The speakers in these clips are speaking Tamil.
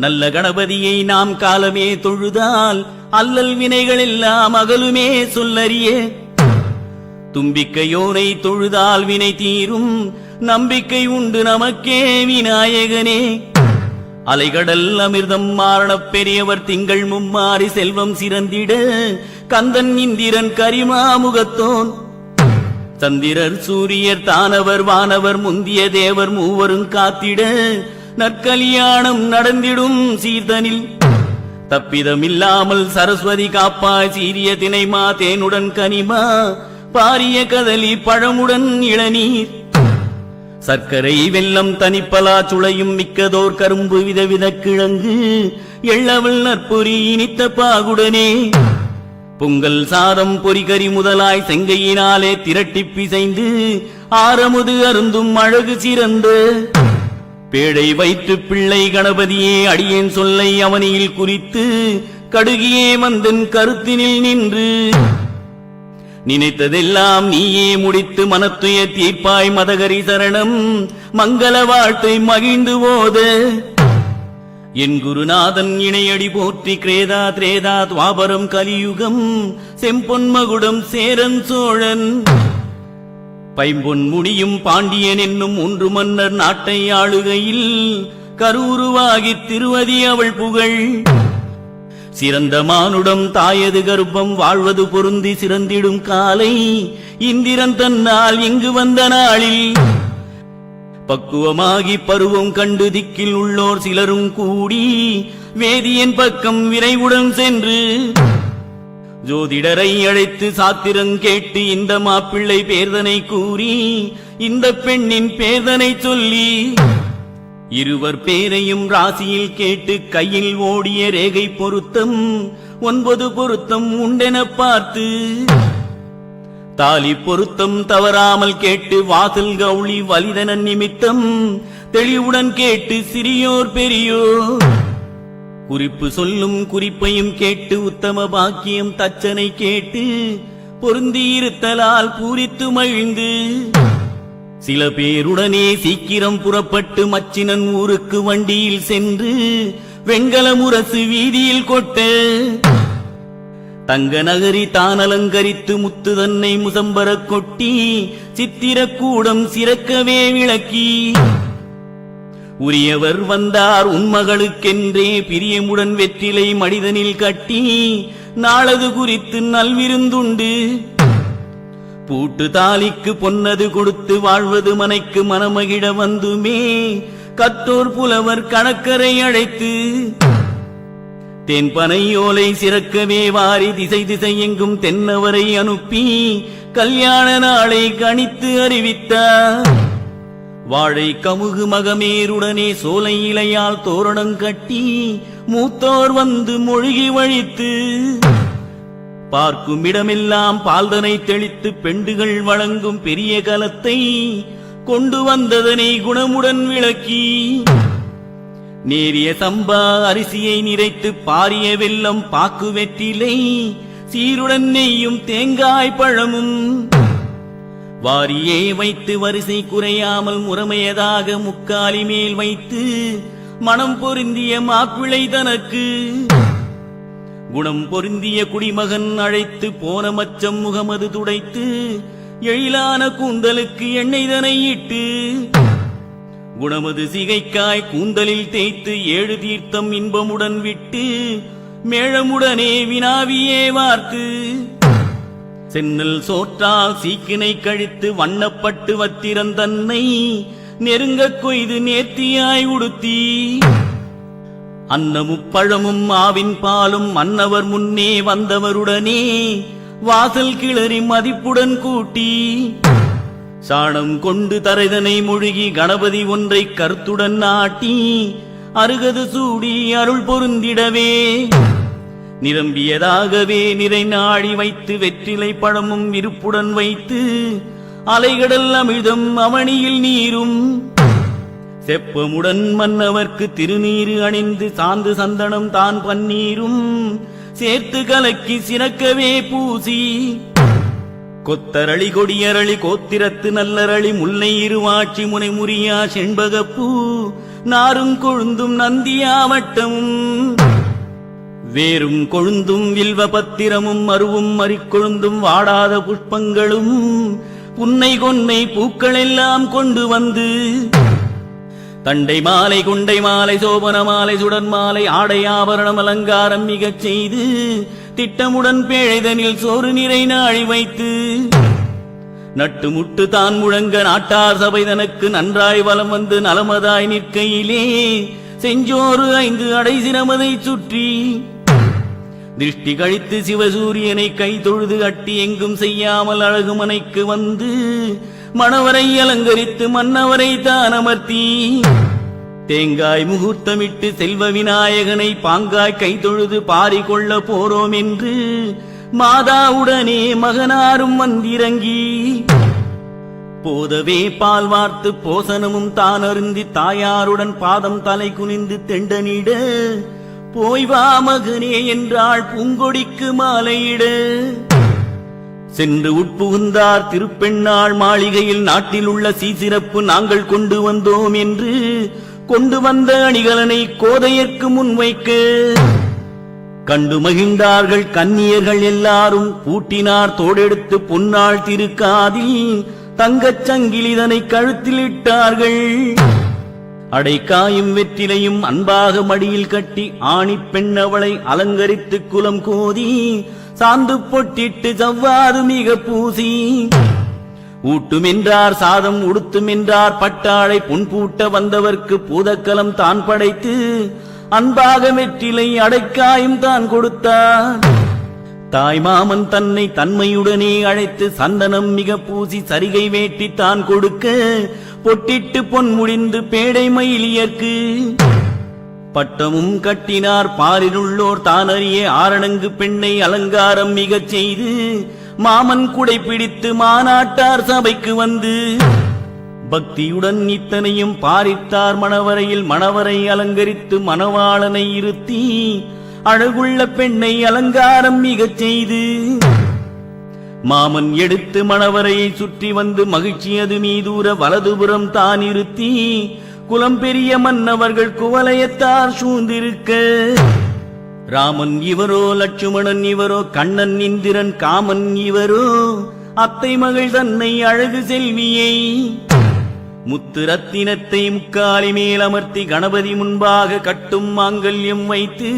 நல்ல கணபதியை நாம் காலமே தொழுதால் அல்லல் வினைகள் எல்லாம் அகலுமே சொல்லறியே. தும்பிக்கையோனை தொழுதால் வினை தீரும் நம்பிக்கை உண்டு நமக்கே விநாயகனே. அலைகடல் அமிர்தம் மாரணப் பெரியவர் திங்கள் மும்மாறி செல்வம் சிறந்திட கந்தன் இந்திரன் கரிமாமுகத்தோன். சந்திரர் சூரியர் தானவர் வானவர் முந்திய தேவர் மூவரும் காத்திட நற்கலியாணம் நடந்திடும் சீர்தனில். தப்பிதமில்லாமல் சரஸ்வதி காப்பாய் சீரிய தினைமா தேனுடன் கனிமா பாரிய கதலி பழமுடன் இளநீர். சர்க்கரை வெல்லம் தனிப்பலா சுளையும் மிக்கதோர் கரும்பு விதவித கிழங்கு எள்ளவள் நற்பொறி இனித்த பாகுடனே. பொங்கல் சாதம் பொறிகரி முதலாய் செங்கையினாலே திரட்டிப் பிசைந்து ஆரமுது அருந்தும் அழகு சிறந்த பேழை வைத்து பிள்ளை கணபதியே அடியேன் சொல்லை அவனியில் குறித்து கடுகியே மந்தன் கருத்தினில் நின்று. நினைத்ததெல்லாம் நீயே முடித்து மனத்துய தீர்ப்பாய் மதகரி சரணம் மங்கள வாழ்த்தை மகிழ்ந்து போத. என் குருநாதன் இணையடி போற்றி கிரேதா திரேதா துவாபரம் கலியுகம் செம்பொன்மகுடம் சேரன் சோழன். பைம்பொன் முடியும் பாண்டியன் என்னும் ஒன்று மன்னர் நாட்டை ஆளுகையில் கருவுருவாகி திருவதி அவள் புகழ். சிறந்த மானுடம் தாயது கர்ப்பம் வாழ்வது பொருந்தி சிறந்திடும் காலை இந்திரன் தன்னால் இங்கு வந்த நாளில். பக்குவமாகி பருவம் கண்டு திக்கில் உள்ளோர் சிலரும் கூடி வேதியின் பக்கம் விரைவுடன் சென்று ஜோதிடரை அழைத்து சாத்திரம் கேட்டு இந்த மாப்பிள்ளை பேர்தனை கூறி இந்த பெண்ணின் பேர்தனை சொல்லி இருவர் பேரையும் ராசியில் கேட்டு கையில் ஓடிய ரேகை பொருத்தம் ஒன்பது பொருத்தம் உண்டென பார்த்து தாலி பொருத்தம் தவறாமல் கேட்டு வாசல் கவுளி வலிதன நிமித்தம் தெளிவுடன் கேட்டு சிறியோர் பெரியோர் குறிப்பு சொல்லும் குறிப்பையும் கேட்டு உத்தம பாக்கியம் தச்சனை கேட்டு பொருந்தியிருத்தலால் பூரித்து மகிழ்ந்து. சில பேருடனே சீக்கிரம் புறப்பட்டு மச்சினன் ஊருக்கு வண்டியில் சென்று வெண்கல முரசு வீதியில் கொட்ட. தங்க நகரி தான் அலங்கரித்து முத்து தன்னை முசம்பர கொட்டி சித்திரக்கூடம் சிறக்கவே விளக்கி. உரியவர் வந்தார் உன் மகளுக்கென்றே பிரியமுடன் வெற்றிலை மனிதனில் கட்டி நாளது குறித்து நல்விருந்துண்டு. பூட்டு தாலிக்கு பொன்னது கொடுத்து வாழ்வது மனைக்கு மனமகிழ வந்துமே. கத்தோர் புலவர் கணக்கரை அழைத்து தென்பனை ஓலை சிறக்கவே வாரி திசை திசை எங்கும் தென்னவரை அனுப்பி கல்யாண நாளை கணித்து அறிவித்தார். வாழை கமுகு மகமேருடனே சோலை இலையால் தோரணம் கட்டி மூத்தோர் வந்து மொழிகி வழித்து பார்க்கும் இடமெல்லாம் பால்தனை தெளித்து பெண்டுகள் வழங்கும் பெரிய கலத்தை கொண்டு வந்ததனை குணமுடன் விளக்கி நேரிய சம்பா அரிசியை நிறைத்து பாரிய வெல்லம் பாக்கு வெற்றிலை சீருடன் நெய்யும் தேங்காய் பழமும் வாரியே வைத்து வரிசை குறையாமல் முறைமையதாக முக்காலி மேல் வைத்து மனம் பொருந்திய மாப்பிள்ளை தனக்கு. குணம் பொருந்திய குடிமகன் அழைத்து போன மச்சம் முகமது துடைத்து எழிலான கூந்தலுக்கு எண்ணெய் தனை இட்டு. குணமது சிகைக்காய் கூந்தலில் தேய்த்து ஏழு தீர்த்தம் இன்பமுடன் விட்டு மேளமுடனே வினாவியே வார்த்து. சென்னல் சோற்றால் சீக்கினை கழித்து வண்ணப்பட்டு வத்திரன் தன்னை நெருங்கக் கொய்து நேர்த்தியாய் உடுத்தி. அன்னமும் பழமும் ஆவின் பாலும் அன்னவர் முன்னே வந்தவருடனே வாசல் கிளறி மதிப்புடன் கூட்டி. சாணம் கொண்டு தரைதனை மூழ்கி கணபதி ஒன்றை கருத்துடன் நாட்டி அருகது சூடி அருள் பொருந்திடவே. நிரம்பியதாகவே நிறை நாடி வைத்து வெற்றிலை பழமும் விருப்புடன் வைத்து அலைகடல் அமிழ்தம் அவனியில் நீரும். செப்பமுடன் மன்னவர்க்கு திருநீரு அணிந்து சாந்து சந்தனம் தான் பன்னீரும். சேர்த்து கலக்கி சிறக்கவே பூசி. கொத்தரளி கொடியரளி கோத்திரத்து நல்லரளி முல்லை இருவாட்சி முனை முறியா செண்பகப்பூ. நாரும் கொழுந்தும் நந்தியாவட்டமும் வேறும் கொழுந்தும் வில்வ பத்திரமும் மருவும் மறிக்கொழுந்தும் வாடாத புஷ்பங்களும் புன்னை கொன்னை பூக்களெல்லாம் கொண்டு வந்து தண்டை மாலை குண்டை மாலை சோபன மாலை சுடன் மாலை ஆடை ஆபரணம் அலங்காரம் மிகச் செய்து திட்டமுடன் பேழைதனில் சோறு நிறை நாழி வைத்து நட்டு முட்டு தான் முழங்க நாட்டார் சபை தனக்கு நன்றாய் வலம் வந்து நலமதாய் நிற்கையிலே செஞ்சோறு ஐந்து அடை சிரமதை சுற்றி திருஷ்டி கழித்து சிவசூரியனை கை தொழுது அட்டி எங்கும் செய்யாமல் அழகுமனைக்கு வந்து மணவரை அலங்கரித்து மன்னவரை தான் அமர்த்தி. தேங்காய் முகூர்த்தமிட்டு செல்வ விநாயகனை பாங்காய் கை தொழுது பாரி கொள்ள போறோம் என்று மாதாவுடனே மகனாரும் வந்திறங்கி. போதவே பால் வார்த்து போசனமும் தான் அருந்தி தாயாருடன் பாதம் தலை குனிந்து தெண்டனிட போய் வா மகனே என்றாள் பூங்கொடிக்கு மாலையிடு. சென்று உட்புகுந்தார் திருப்பெண்ணாள் மாளிகையில் நாட்டில் உள்ள சீசிறப்பு நாங்கள் கொண்டு வந்தோம் என்று கொண்டு வந்த அணிகலனை கோதையர்க்கு முன்வைக்க கண்டு மகிழ்ந்தார்கள் கன்னியர்கள் எல்லாரும் பூட்டினார் தோடெடுத்து பொன்னாள் திருக்காதில் தங்கச் சங்கிலிதனை கழுத்தில் இட்டார்கள். அடைக்காயும் வெற்றிலையும் அன்பாக மடியில் கட்டி ஆணி பெண்ணவளை அலங்கரித்து குலம் கோதி சாந்து பொட்டிட்டு சவ்வாது மிக பூசி. ஊட்டுமென்றார் சாதம் உடுத்துமென்றார் பட்டாளை புன்பூட்ட வந்தவர்க்கு பூதக்கலம் தான் படைத்து அன்பாக வெற்றிலை அடைக்காயும் தான் கொடுத்தார். தாய் மாமன் தன்னை தன்மையுடனே அழைத்து சந்தனம் மிக பூசி சரிகை வேட்டி தான் கொடுக்க பொட்டிட்டு பொன் முடிந்து பேடை மயிலியர்க்கு பட்டமும் கட்டினார் பாரிலுள்ளோர் தானறிய ஆரணங்கு பெண்ணை அலங்காரம் மிகச் செய்து. மாமன் குடை பிடித்து மாநாட்டார் சபைக்கு வந்து. பக்தியுடன் இத்தனையும் பாரித்தார் மணவரையில் மணவரை அலங்கரித்து மணவாளனை இருத்தி. அழகுள்ள பெண்ணை அலங்காரம் மிகச் செய்து. மாமன் எடுத்து மணவரையை சுற்றி வந்து மகிழ்ச்சி அது மீதூர வலதுபுறம் தான் இருத்தி குலம் பெரிய மன்னவர்கள் குவலயத்தார் சூழ்ந்திருக்க. ராமன் இவரோ லட்சுமணன் இவரோ கண்ணன் இந்திரன் காமன் இவரோ அத்தை மகள் தன்னை அழகு செல்வியை. முத்து ரத்தினத்தை முக்காலி மேல் அமர்த்தி கணபதி முன்பாக கட்டும் மாங்கல்யம் வைத்து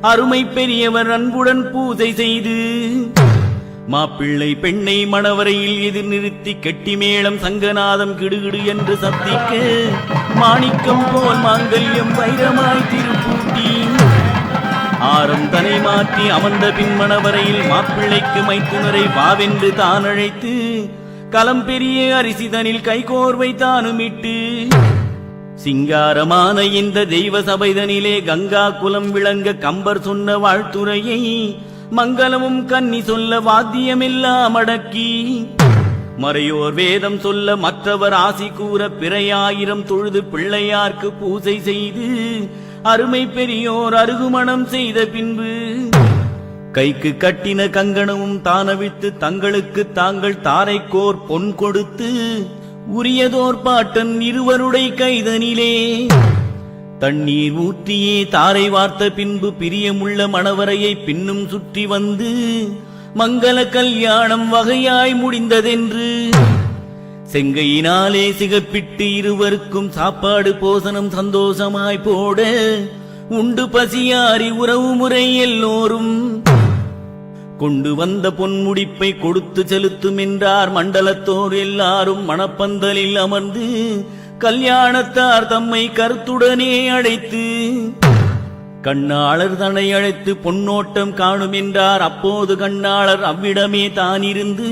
அருமை பெரியவர் அன்புடன் பூஜை செய்து மாப்பிள்ளை பெண்ணை மணவரையில் எதிர் நிறுத்தி கெட்டி மேளம் சங்கநாதம் கிடுகிடு என்று சத்திக்க மாணிக்கம் போல் மாங்கல்யம் வைரமாய் திருப்பூட்டி. ஆரம் தனை மாற்றி அமர்ந்த பின் மணவரையில் மாப்பிள்ளைக்கு மைத்துனரை வாவென்று தான் அழைத்து களம் பெரிய அரிசிதனில் கைகோர்வை தானுமிட்டு. சிங்காரமான இந்த தெய்வ சபைதனிலே கங்கா குலம் விளங்க கம்பர் சொன்ன வாழ்த்துரையை மங்களமும் கன்னி சொல்ல வாத்தியமில்லா அடக்கி மறையோர் வேதம் சொல்ல மற்றவர் ஆசி கூற பிறையாயிரம் தொழுது பிள்ளையார்க்கு பூசை செய்து அருமை பெரியோர் அருகுமணம் செய்த பின்பு கைக்கு கட்டின கங்கணமும் தானவித்து தங்களுக்கு தாங்கள் தாரைக்கோர் பொன் கொடுத்து உரியதோர் பாட்டன் இருவருடைய கைதனிலே. தண்ணீர் ஊற்றியே தாரை வார்த்த பின்பு பிரியமுள்ள மணவரையை பின்னும் சுற்றி வந்து மங்கள கல்யாணம் வகையாய் முடிந்ததென்று. செங்கையினாலே சிகப்பிட்டு இருவருக்கும் சாப்பாடு போசனம் சந்தோஷமாய் போட உண்டு பசியாரி உறவு முறை எல்லோரும். கொண்டு வந்த பொன்முடிப்பை கொடுத்து செலுத்தும் என்றார் மண்டலத்தோர் எல்லாரும் மணப்பந்தலில் அமர்ந்து கல்யாணத்தார் தம்மை கருத்துடனே அழைத்து கண்ணாளர் தன்னை அழைத்து பொன்னோட்டம் காணும் என்றார். அப்போது கண்ணாளர் அவ்விடமே தானிருந்து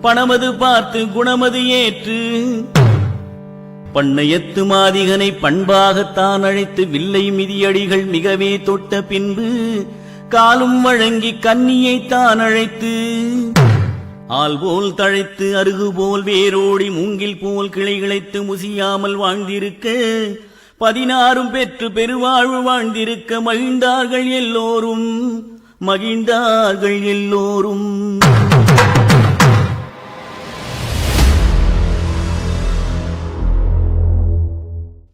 பணமது பார்த்து குணமது ஏற்று பண்ணையத்து மாதிகனை பண்பாகத்தான் அழைத்து வில்லை மிதியடிகள் மிகவே தொட்ட பின்பு காலும் வழங்கி கன்னியைத்தான் அழைத்து ஆள் போல் தழைத்து அருகு போல் வேரோடி மூங்கில் போல் கிளை கிளைத்து முசியாமல் வாழ்ந்திருக்க பதினாறும் பெற்று பெருவாழ்வு வாழ்ந்திருக்க மகிழ்ந்தார்கள் எல்லோரும் மகிழ்ந்தார்கள் எல்லோரும்.